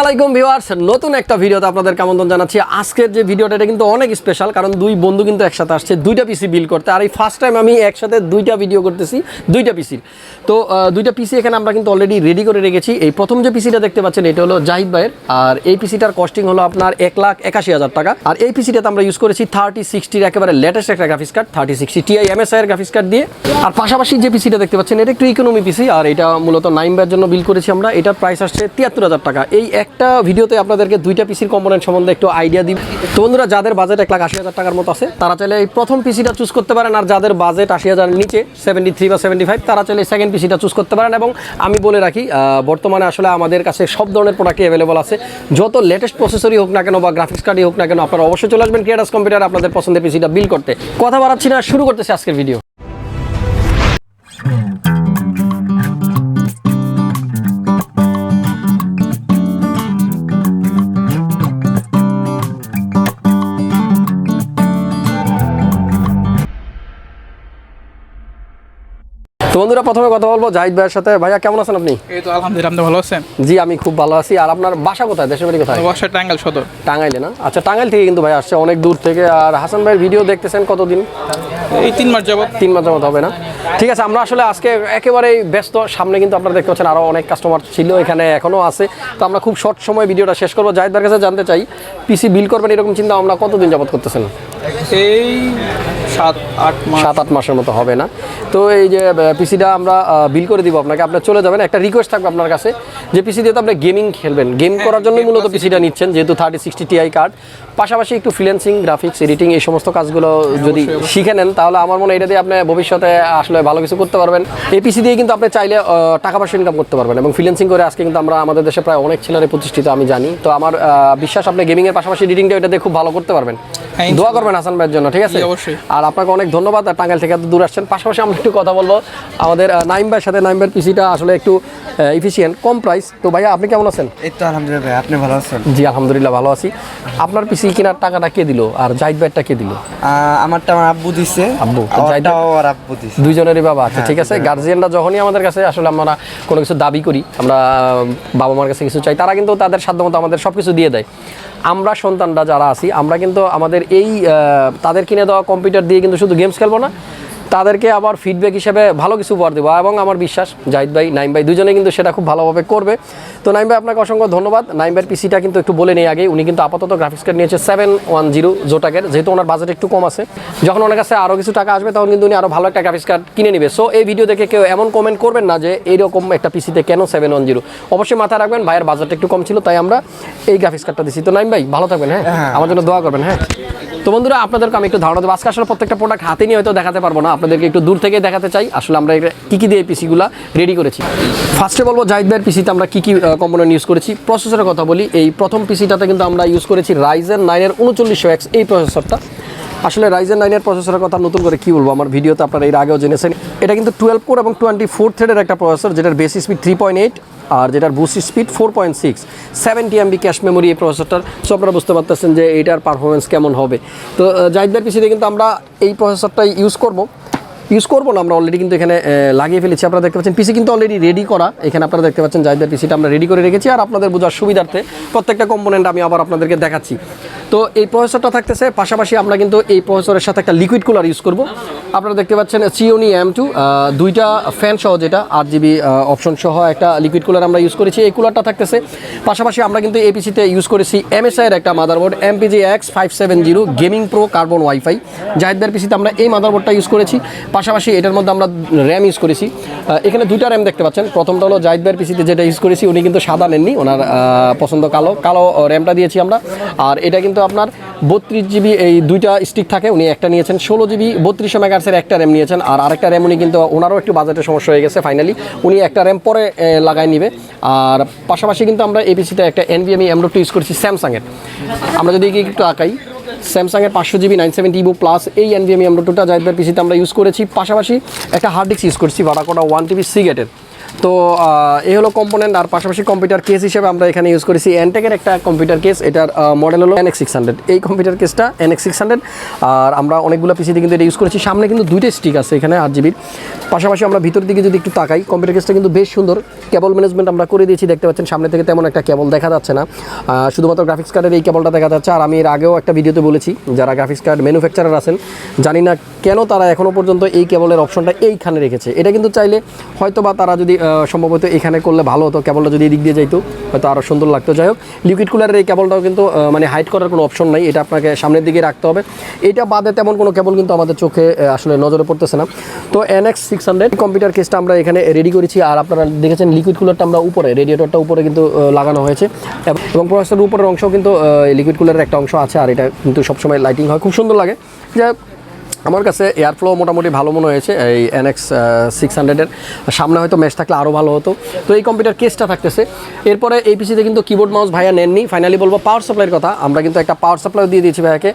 আলাইকুম ভিউয়ার্স। নতুন একটা ভিডিওতে আপনাদেরকে আমন্ত্রণ জানাচ্ছি। আজকের যে ভিডিওটা, এটা কিন্তু অনেক স্পেশাল কারণ দুই বন্ধু কিন্তু একসাথে আসছে, দুইটা পিসি বিল করতে। আর এই ফার্স্ট টাইম আমি একসাথে দুইটা ভিডিও করতেছি, দুইটা পিসির তো দুইটা পিসি এখানে আমরা কিন্তু অলরেডি রেডি করে রেখেছি। এই প্রথম যে পিসিটা দেখতে পাচ্ছেন, এটা হলো জাহিদ ভাইয়ের। আর এই পিসিটার কস্টিং হলো আপনার এক লাখ একাশি হাজার টাকা। আর এই পিসিটাতে আমরা ইউজ করেছি থার্টি সিক্সটির একেবারে লেটেস্ট একটা graphics card thirty sixty Ti MSI এর গ্রাফিক্স কার্ড দিয়ে। আর পাশাপাশি যে পিসিটা দেখতে পাচ্ছেন, এটা একটু ইকোনমি পিসি আর এটা মূলত ব্যার জন্য বিল করেছি আমরা। এটার প্রাইস আসছে তিয়াত্তর হাজার টাকা। এই একটা ভিডিওতে আপনাদেরকে দুইটা পিসির কম্পোনেন্ট সম্বন্ধে একটু আইডিয়া দিই তো বন্ধুরা, যাদের বাজেট এক লাখ আশি হাজার টাকার মতো আছে, তারা চাইলে এই প্রথম পিসিটা চুজ করতে পারেন, আর যাদের বাজেট আশি হাজার নিচে সেভেন্টি থ্রি বা সেভেন্টি ফাইভ তারা চাইলে সেকেন্ড পিসিটা চুজ করতে পারেন। এবং আমি বলে রাখি বর্তমানে আসলে আমাদের কাছে সব ধরনের প্রোডাক্টই অ্যাভেলেবল আছে। যত লেটেস্ট প্রসেসরই হোক না কেন বা গ্রাফিক্স কার্ডই হোক না কেন, আপনারা অবশ্যই চলে আসবেন ক্রিয়েটার্স কম্পিউটার আপনাদের পছন্দের পিসিটা বিল করতে। কথা বাড়াচ্ছি না, শুরু করতেছি আজকের ভিডিও তো বন্ধুরা প্রথমে কথা বলব জাহিদ ভাইয়ের সাথে। ভাইয়া কেমন আছেন আপনি? এই তো আলহামদুলিল্লাহ আপনি ভালো আছেন? জি আমি খুব ভালো আছি। আর আপনার বাসা কোথায়? দেশের বাড়ি কোথায়? বর্ষা টাঙ্গাল সদর। টাঙ্গাইলে না? আচ্ছা টাঙ্গাইল থেকে কিন্তু ভাই আসছে অনেক দূর থেকে। আর হাসান ভাইয়ের ভিডিও দেখতেছেন কতদিন? এই তিন মাস যাবত তিন মাস মতো হবে না? ঠিক আছে আমরা আসলে আজকে একেবারেই ব্যস্ত। সামনে কিন্তু আপনারা দেখতে পাচ্ছেন আরও অনেক কাস্টমার ছিল এখানে এখনও আছে। তো আমরা খুব শর্ট সময় ভিডিওটা শেষ করব। জাহিদার কাছে জানতে চাই পিসি বিল করবেন এরকম চিন্তা আমরা কতদিন যাবত করতেছেন? এই সাত আট সাত আট মাসের মতো হবে না। তো এই যে পিসিটা আমরা বিল করে দিব আপনাকে। আপনি চলে যাবেন। একটা রিকোয়েস্ট থাকবে আপনার কাছে যে পিসি দিয়ে তো আপনি গেমিং খেলবেন। গেম করার জন্যই মূলত পিসিটা নিচ্ছেন যেহেতু থার্টি সিক্সটি টিআই কার্ড পাশাপাশি একটু ফ্রিল্যান্সিং গ্রাফিক্স এডিটিং এই সমস্ত কাজগুলো যদি শিখে নেন তাহলে আমার মনে হয় এটা দিয়ে আপনি ভবিষ্যতে আসলে ভালো কিছু করতে পারবেন। এই পিসি দিয়ে কিন্তু আপনি চাইলে টাকা পয়সা ইনকাম করতে পারবেন এবং ফ্রিল্যান্সিং করে আজকে কিন্তু আমরা আমাদের দেশে প্রায় অনেক ছেলেরা প্রতিষ্ঠিত আমি জানি। তো আমার বিশ্বাস আপনি গেমিংয়ের পাশাপাশি এডিটিংটা এটা দিয়ে খুব ভালো করতে পারবেন। হ্যাঁ, দোয়া করবেন হাসান ভাইয়ের জন্য ঠিক আছে? আর আপনাকে অনেক ধন্যবাদ। আর টাঙ্গাইল থেকে এত দূর আসছেন। পাশাপাশি আমরা একটু কথা বলব। আমাদের নাইম ভাইয়ের সাথে নাইম ভাইয়ের পিসিটা আসলে একটু ইফিসিয়েন্ট কম প্রাইস তো ভাইয়া আপনি কেমন আছেন? এই তো আলহামদুলিল্লাহ ভাই আপনি ভালো আছেন? জি আলহামদুলিল্লাহ ভালো আছি। আপনার পিসি কেনার টাকাটা কে দিল? আর জাহিদ ভাইয়েরটা কে দিল? আমারটা আমার আব্বু দিছে। আব্বু, আমারটাও আমার আব্বু দিছে। দুইজনেরই বাবা। আচ্ছা ঠিক আছে। গার্জিয়ানরা যখনই আমাদের কাছে আসলে আমরা কোনো কিছু দাবি করি আমরা বাবা মার কাছে কিছু চাই তারা কিন্তু তাদের সাধ্যমতো আমাদের সব কিছু দিয়ে দেয়। আমরা সন্তানরা যারা আছি, আমরা কিন্তু আমাদের এই তাদের কিনে দেওয়া কম্পিউটার দিয়ে কিন্তু শুধু গেমস খেলব না। তাদেরকে আবার ফিডব্যাক হিসেবে ভালো কিছু উপহার দেবো। এবং আমার বিশ্বাস জাহিদ ভাই নাইম ভাই দুজনে কিন্তু সেটা খুব ভালোভাবে করবে। তো নাইম ভাই আপনাকে অসংখ্য ধন্যবাদ। নাইম ভাইয়ের পিসিটা কিন্তু একটু বলে নেই আগে উনি কিন্তু আপাতত গ্রাফিক্স কার্ড নিয়েছে সেভেন ওয়ান জিরো জোটাকের যেহেতু ওনার বাজেট একটু কম আছে। যখন ওনার কাছে আরও কিছু টাকা আসবে তখন কিন্তু উনি আরও ভালো একটা গ্রাফিক্স কার্ড কিনে নেবে। সো এই ভিডিও দেখে কেউ এমন কমেন্ট করবেন না যে এইরকম একটা পিসিতে কেন সেভেন ওয়ান জিরো অবশ্যই মাথায় রাখবেন ভাইয়ের বাজেট একটু কম ছিল তাই আমরা এই গ্রাফিক্স কার্ডটা দিচ্ছি তো নাইম ভাই ভালো থাকবেন হ্যাঁ। আমার জন্য দোয়া করবেন হ্যাঁ? তো বন্ধুরা, আপনাদেরকে আমি একটু ধারণা দেবো। আজকে আসলে প্রত্যেকটা প্রোডাক্ট হাতে নিয়ে হয়তো দেখাতে পারব না। আপনাদেরকে একটু দূর থেকে দেখাতে চাই। আসলে আমরা কী কী দিয়ে পিসিগুলো রেডি করেছি। ফার্স্টে বলব জাহিদ ভাইয়ের পিসিতে আমরা কী কী কম্পোনেন্ট ইউজ করেছি। প্রসেসরের কথা বলি। এই প্রথম পিসিটাতে কিন্তু আমরা ইউজ করেছি রাইজেন নাইনের উনচল্লিশশো এক্স এই প্রসেসরটা আসলে রাইজেন নাইনের প্রসেসরের কথা নতুন করে কি বলব? আমার ভিডিওতে আপনারা এর আগেও জেনেছেন। এটা কিন্তু টুয়েলভ কোর এবং টোয়েন্টি ফোর থ্রেডের একটা প্রসেসর যেটার base speed three point eight আর যেটার boost speed four point six seventy MB cache memory এই প্রসেসরটার সো আপনারা বুঝতে পারতেছেন যে এইটার পারফরমেন্স কেমন হবে। তো জাহিদার পিসিতে কিন্তু আমরা এই প্রসেসরটাই ইউজ করব। ইউজ করব না, আমরা অলরেডি কিন্তু এখানে লাগিয়ে ফেলেছি। আপনারা দেখতে পাচ্ছেন পিসি কিন্তু অলরেডি রেডি করা। এখানে আপনারা দেখতে পাচ্ছেন জাহিদার পিসিটা আমরা রেডি করে রেখেছি। আর আপনাদের বোঝার সুবিধার্থে প্রত্যেকটা কম্পোনেন্ট আমি আবার আপনাদেরকে দেখাচ্ছি। তো এই প্রসেসরটা থাকতেছে, পাশাপাশি আমরা কিন্তু এই প্রসেসরের সাথে একটা লিকুইড কুলার ইউজ করব। আপনারা দেখতে পাচ্ছেন সিওনি এম টু দুইটা ফ্যান সহ যেটা, আট জিবি অপশন সহ একটা লিকুইড কুলার আমরা ইউজ করেছি। এই কুলারটা থাকতেছে। পাশাপাশি আমরা কিন্তু এই পিসিতে ইউজ করেছি এমএসআই এর একটা motherboard MPG X five seven zero gaming pro carbon WiFi জাহিদদের পিসিতে আমরা এই মাদারবোর্ডটা ইউজ করেছি। পাশাপাশি এটার মধ্যে আমরা র্যাম ইউজ করেছি। এখানে দুইটা র্যাম দেখতে পাচ্ছেন। প্রথমটা হলো জাহিদ পিসিতে যেটা ইউজ করেছি, উনি কিন্তু সাদা নেননি। ওনার পছন্দ কালো। কালো র্যামটা দিয়েছি আমরা। আর এটা কিন্তু আপনার বত্রিশ জিবি এই দুইটা স্টিক থাকে, উনি একটা নিয়েছেন ষোলো জিবি, বত্রিশশো মেগাহার্সের একটা র্যাম নিয়েছেন। আর আরেকটা র্যাম উনি কিন্তু ওনারও একটু বাজেটের সমস্যা হয়ে গেছে ফাইনালি উনি একটা র্যাম পরে লাগাই নিবে। আর পাশাপাশি কিন্তু আমরা এপিসিতে একটা এনভিএমই এমডোটু ইউজ করছি স্যামসাংয়ের আমরা যদি একটু আঁকাই স্যামসাংয়ের পাঁচশো GB nine seventy Evo plus এই এনভিএমই এমডোটুটা জাহিদবার পিসিতে আমরা ইউজ করেছি। পাশাপাশি একটা হার্ড ডিস্ক ইউজ করেছি ভাড়াকোটা ওয়ান টিবি সিগেটের তো এই হলো কম্পোনেন্ট আর পাশাপাশি কম্পিউটার কেস হিসেবে আমরা এখানে ইউজ করেছি এনটেকের একটা কম্পিউটার কেস এটার মডেল হলো এনএক্স সিক্স হান্ড্রেড এই কম্পিউটার কেসটা এনএক্স সিক্স হান্ড্রেড আর আমরা অনেকগুলো পিসিতে কিন্তু এটা ইউজ করেছি। সামনে কিন্তু দুইটা স্টিক আছে এখানে আট জিবির পাশাপাশি আমরা ভিতর দিকে যদি একটু তাকাই কম্পিউটার কেসটা কিন্তু বেশ সুন্দর। কেবল ম্যানেজমেন্ট আমরা করে দিয়েছি, দেখতে পাচ্ছেন সামনে থেকে তেমন একটা কেবল দেখা যাচ্ছে না। শুধুমাত্র গ্রাফিক্স কার্ডের এই কেবলটা দেখা যাচ্ছে। আর আমি এর আগেও একটা ভিডিওতে বলেছি, যারা গ্রাফিক্স কার্ড ম্যানুফ্যাকচারার আছেন, জানি না কেন তারা এখনও পর্যন্ত এই কেবলের অপশনটা এইখানে রেখেছে। এটা কিন্তু চাইলে হয়তো বা তারা যদি সম্ভবত এখানে করলে ভালো হতো, কেবলটা যদি এদিক দিয়ে যাইতো, হয়তো আরও সুন্দর লাগতো। যাই হোক লিকুইড কুলারের এই কেবলটাও কিন্তু মানে হাইট করার কোনো অপশন নাই, এটা আপনাকে সামনের দিকে রাখতে হবে। এটা বাদে তেমন কোনো কেবল কিন্তু আমাদের চোখে আসলে নজরে পড়তেছে না। তো এনএক্স সিক্স হান্ড্রেড কম্পিউটার কেসটা আমরা এখানে রেডি করেছি, আর আপনারা দেখেছেন লিকুইড কুলারটা আমরা উপরে রেডিয়েটরটা উপরে কিন্তু লাগানো হয়েছে। এবং- এবং প্রসেসের উপরের অংশও কিন্তু লিকুইড কুলারের একটা অংশ আছে, আর এটা কিন্তু সবসময় লাইটিং হয়, খুব সুন্দর লাগে। যাই আমার কাছে এয়ারফ্লো মোটামুটি ভালো মনে হয়েছে, এই এনএক্স সিক্স হান্ড্রেডের সামনে হয়তো ম্যাচ থাকলে আরও ভালো হতো। তো এই কম্পিউটার কেসটা থাকতেছে। এরপরে এই পিসিতে কিন্তু কিবোর্ড মাউস ভাইয়া নেননি। ফাইনালি বলব পাওয়ার সাপ্লাইয়ের কথা। আমরা কিন্তু একটা পাওয়ার সাপ্লাই দিয়ে দিয়েছি ভাইয়াকে।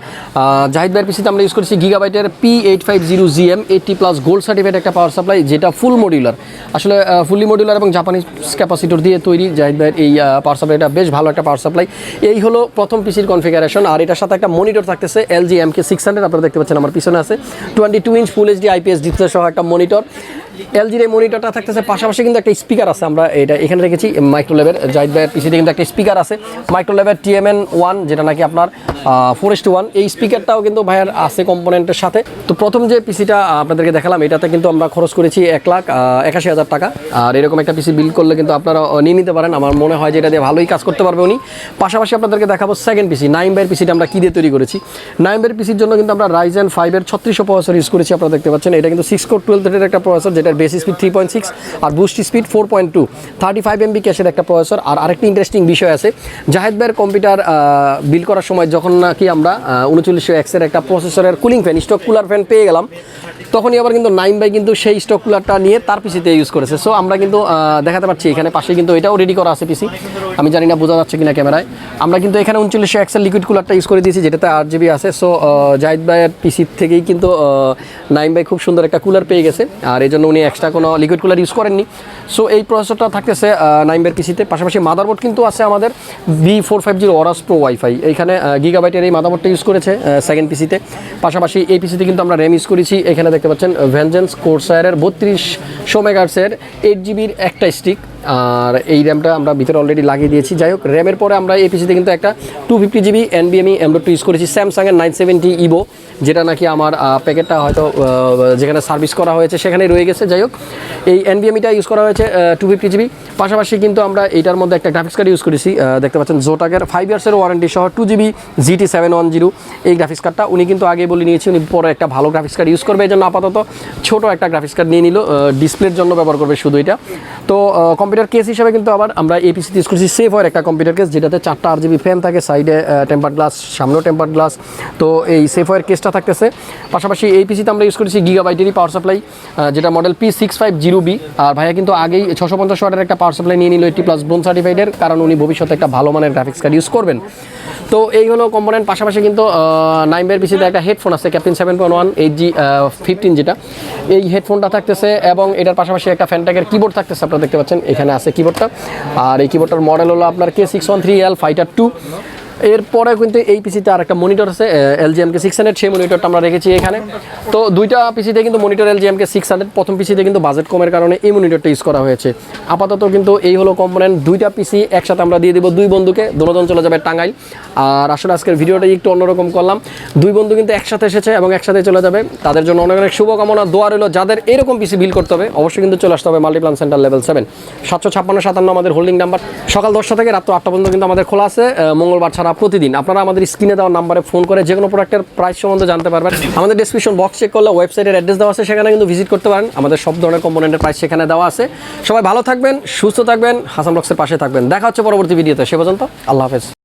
জাহিদ ভাইয়ের পিসিতে আমরা ইউজ করেছি গিগাবাইটের P eight five zero GM eighty plus gold certificate একটা পাওয়ার সাপ্লাই যেটা ফুল মডিউলার আসলে ফুলি মডিউলার এবং জাপানিজ ক্যাপাসিটর দিয়ে তৈরি। জাহিদ ভাইয়ের এই পাওয়ার সাপ্লাইটা বেশ ভালো একটা পাওয়ার সাপ্লাই এই হলো প্রথম পিসির কনফিগারেশন আর এটার সাথে একটা মনিটর থাকতেছে LG M K six hundred আপনারা দেখতে পাচ্ছেন আমার পিছনে আছে। Twenty two inch full HD IPS display সহ একটা মনিটর। এলজির এই মনিটরটা থাকতেছে, পাশাপাশি কিন্তু একটা স্পিকার আছে, আমরা এটা এখানে রেখেছি মাইক্রো লেভের জাহিদ ভাইয়ের পিসিতে কিন্তু একটা স্পিকার আছে মাইক্রো লেভের টিএমএন ওয়ান, যেটা নাকি আপনার ফোরেস্ট ওয়ান এই স্পিকারটাও কিন্তু ভাইয়ার আছে কম্পোনেন্টের সাথে। তো প্রথম যে পিসিটা আপনাদেরকে দেখালাম, এটাতে কিন্তু আমরা খরচ করেছি এক লাখ একাশি হাজার টাকা। আর এরকম একটা পিসি বিল করলে কিন্তু আপনারা নিয়ে নিতে পারেন, আমার মনে হয় যে এটা দিয়ে ভালোই কাজ করতে পারবে উনি। পাশাপাশি আপনাদেরকে দেখাবো সেকেন্ড পিসি নাইন বাইয়ের পিসিটা আমরা কী দিয়ে তৈরি করেছি। নাইন বাইয়ের পিসির জন্য কিন্তু আমরা রাইজেন ফাইভের ছত্রিশশো প্রসেসর ইউজ করেছি, আপনারা দেখতে পাচ্ছেন, এটা কিন্তু সিক্স কোর টুয়েলভ থার্টির একটা প্রসেসর যেটার base speed three point six আর boost speed four point two thirty five MB ক্যাশের একটা প্রসেসর আর আরেকটি ইন্টারেস্টিং বিষয় আছে। জাহেদ ভাইয়ের কম্পিউটার বিল করার সময় যখন নাকি আমরা উনচল্লিশশো এক্সের একটা প্রসেসরের cooling fan stock cooler fan পেয়ে গেলাম, তখনই আবার কিন্তু নাইন বাই কিন্তু সেই স্টক কুলারটা নিয়ে তার পিসিতে ইউজ করেছে। সো আমরা কিন্তু দেখাতে পাচ্ছি এখানে পাশে কিন্তু এটাও রেডি করা আছে পিসি আমি জানি না বোঝা যাচ্ছে কিনা ক্যামেরায়। আমরা কিন্তু এখানে উনচল্লিশশো এক্সেল লিকুইড কুলারটা ইউজ করে দিয়েছি, যেটাতে আট জিবি আছে। সো জাহিদ ভাইয়ের পিসি থেকেই কিন্তু নাইন বাই খুব সুন্দর একটা কুলার পেয়ে গেছে। আর এই জন্য উনি এক্সট্রা কোনো লিকুইড কুলার ইউজ করেননি। সো এই প্রসেসরটা থাকতেছে নাইন বাইয়ের পিসিতে পাশাপাশি মাদারবোর্ড কিন্তু আছে আমাদের B four five zero Aorus pro WiFi এইখানে গিগাবাইটের এই মাদারবোর্ডটা ইউজ করেছে সেকেন্ড পিসিতে পাশাপাশি এই পিসিতে কিন্তু আমরা র্যাম ইউজ করেছি। এখানে দেখতে পাচ্ছেন ভেঞ্জেন্স কোর্সায়ারের বত্রিশশো মেগার্সের এইট জিবির একটা স্টিক আর এই র্যামটা আমরা ভিতরে অলরেডি লাগিয়ে দিয়েছি। যাই হোক র্যামের পরে আমরা এই পিসিতে কিন্তু একটা টু ফিফটি জিবি এনবিএমই এমডোট ইউজ করেছি। স্যামসাংয়ের নাইন সেভেন্টি ইভো যেটা নাকি আমার প্যাকেটটা হয়তো যেখানে সার্ভিস করা হয়েছে, সেখানেই রয়ে গেছে। যাই হোক, এই এনবিএমিটা ইউজ করা হয়েছে টু ফিফটি জিবি পাশাপাশি কিন্তু আমরা এইটার মধ্যে একটা গ্রাফিক্স কার্ড ইউজ করেছি। দেখতে পাচ্ছেন জোটাকের ফাইভ ইয়ার্সের ওয়ারেন্টি সহ two GB GT seven one zero এই গ্রাফিক্স কার্ডটা উনি কিন্তু আগে বলে নিয়েছি, উনি পরে একটা ভালো গ্রাফিক্স কার্ড ইউজ করবে। এই জন্য আপাতত ছোটো একটা গ্রাফিক্স কার্ড নিয়ে নিল। ডিসপ্লের জন্য ব্যবহার করবে শুধু এটা। তো কম্পিউটার কেস হিসাবে কিন্তু আবার আমরা এপিসিতে ইউজ করছি সেফ হয় একটা কম্পিউটার কেস, যেটাতে চারটা আর জিবি ফ্যান থাকে সাইডে টেম্পার গ্লাস সামনেও টেম্পার গ্লাস তো এই সেফ হওয়ার কেসটা থাকতেছে। পাশাপাশি এই পিসিতে আমরা ইউজ করেছি গিগাবাইটেরই পাওয়ার সাপ্লাই যেটা model P six five zero B আর ভাইয়া কিন্তু আগেই ছশো পঞ্চাশ ওয়াটের একটা পাওয়ার সাপ্লাই নিয়ে নিল এইটি প্লাস ব্রোন সার্টিফাইডের কারণ উনি ভবিষ্যতে একটা ভালো মানের গ্রাফিক্স কার্ড ইউজ করবেন। তো এই হলো কম্পোনেন্ট পাশাপাশি কিন্তু নাইন বের পিসিতে একটা হেডফোন আছে Captain seven point one eight G fifteen যেটা। এই হেডফোনটা থাকতেছে এবং এটার পাশাপাশি একটা ফ্যানট্যাগের কিবোর্ড থাকতেছে, আপনারা দেখতে পাচ্ছেন। এখানে আছে কিবোর্ডটা আর এই কিবোর্ডটার মডেল হলো আপনার K six one three L Fighter two এরপরে কিন্তু এই পিসিতে আর একটা মনিটর আছে এলজিএমকে সিক্স হান্ড্রেড সেই মনিটরটা আমরা রেখেছি এখানে। তো দুইটা পিসিতে কিন্তু মনিটর এলজিএমকে সিক্স হান্ড্রেড প্রথম পিসিতে কিন্তু বাজেট কমের কারণে এই মনিটরটা ইউজ করা হয়েছে। আপাতত কিন্তু এই হলো কম্পোনেন্ট দুইটা পিসি একসাথে আমরা দিয়ে দেবো দুই বন্ধুকে। দুজন চলে যাবে টাঙ্গাইল। আর আসলে আজকের ভিডিওটা একটু অন্যরকম করলাম। দুই বন্ধু কিন্তু একসাথে এসেছে এবং একসাথে চলে যাবে। তাদের জন্য অনেক অনেক শুভকামনা, দোয়া রইল। যাদের এরকম পিসি বিল করতে হবে, অবশ্যই কিন্তু চলে আসতে হবে মাল্টিপ্লান সেন্টার লেভেল সেভেন সাতশো ছাপ্পান্ন সাতান্ন আমাদের হোল্ডিং নাম্বার সকাল দশটা থেকে রাত্র আটটা পর্যন্ত কিন্তু আমাদের খোলা আছে। মঙ্গলবার ছাড়া প্রতিদিন, আপনারা আমাদের স্ক্রিনে দেওয়া নাম্বারে ফোন করে যে কোনো প্রোডাক্টের প্রাইস সম্বন্ধে জানতে পারবেন। আমাদের ডিসক্রিপশন বক্স চেক করলে ওয়েবসাইটের অ্যাড্রেস দেওয়া আছে, সেখানে কিন্তু ভিজিট করতে পারেন। আমাদের সব ধরনের কম্পোনেন্টের প্রাইস সেখানে দেওয়া আছে। সবাই ভালো থাকবেন, সুস্থ থাকবেন, হাসান বক্সের পাশে থাকবেন। দেখা হচ্ছে পরবর্তী ভিডিওতে সে পর্যন্ত আল্লাহ হাফেজ।